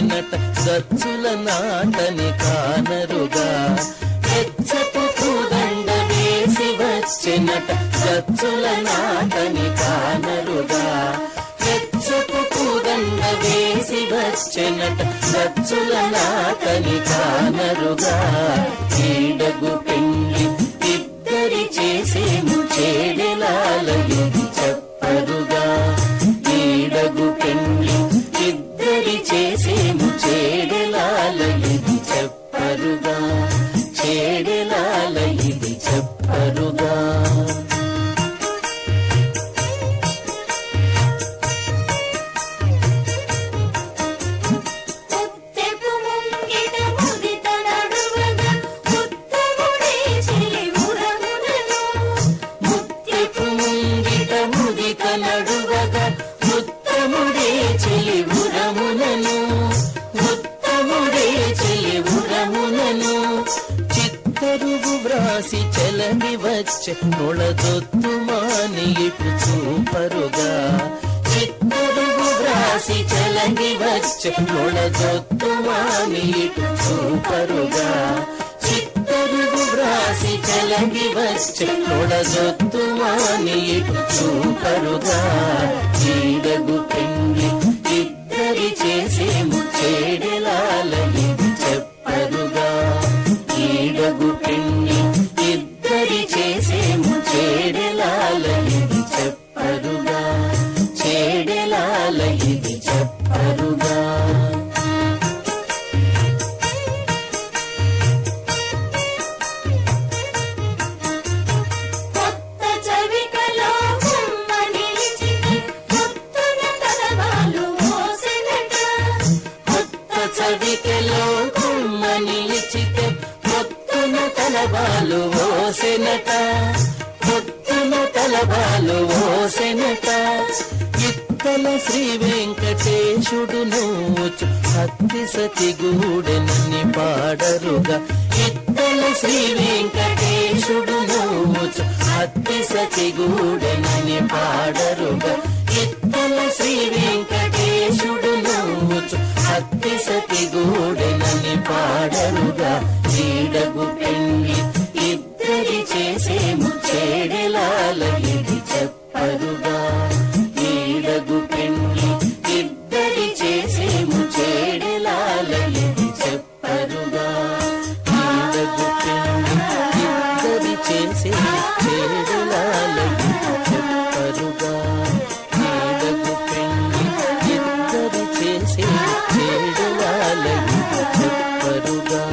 నట పూదండ నాటని కానరుగా. వెచ్చపు పూదండ వేసి వచ్చెనట గచ్చుల నాటని కానరుగా. వెచ్చపు పూదండ వేసి వచ్చెనట గచ్చుల నాటని కానరుగా. ఈడగు చెలని వచ్చె నొళదొత్తు మాని ఇటు చూపరుగా. చిత్తరువు వ్రాసి చెలని వచ్చె నొళదొత్తు మాని ఇటు చూపరుగా. చిత్తరువు వ్రాసి చెలగి వచ్చి నొడజొత్తు మాని చూపరుగా. చీడగు పెండి ఇద్దరి చేసేము చేడెలాలని తలబాలు ఓసెనట. భక్తుల తలబాలు ఓసెనట. ఇత్తల శ్రీ వెంకటేశుడు నోచు భక్తి సతి గూడెనని పాడరుగా. ఇత్తల శ్రీ వెంకటేశుడు నోచు భక్తి సతి గూడెనని పాడరుగా. ఇత్తల శ్రీ వెంకటేశుడు నోచు భక్తి సతి గూడెనని పాడరుగా. నీడ ఇద్దరి చేసేము చేడెలాలయని చెప్పరుగా. ఈడగు పెళ్ళి ఇద్దరి చేసేము చేడెలాలయని చెప్పరుగా. ఈడగు పెళ్ళి ఇద్దరి చేసేము చేడెలాలయని చెప్పరుగా. ఈడగు పెళ్ళి ఇద్దరి చేసేము చేడెలాలయని చెప్పరుగా.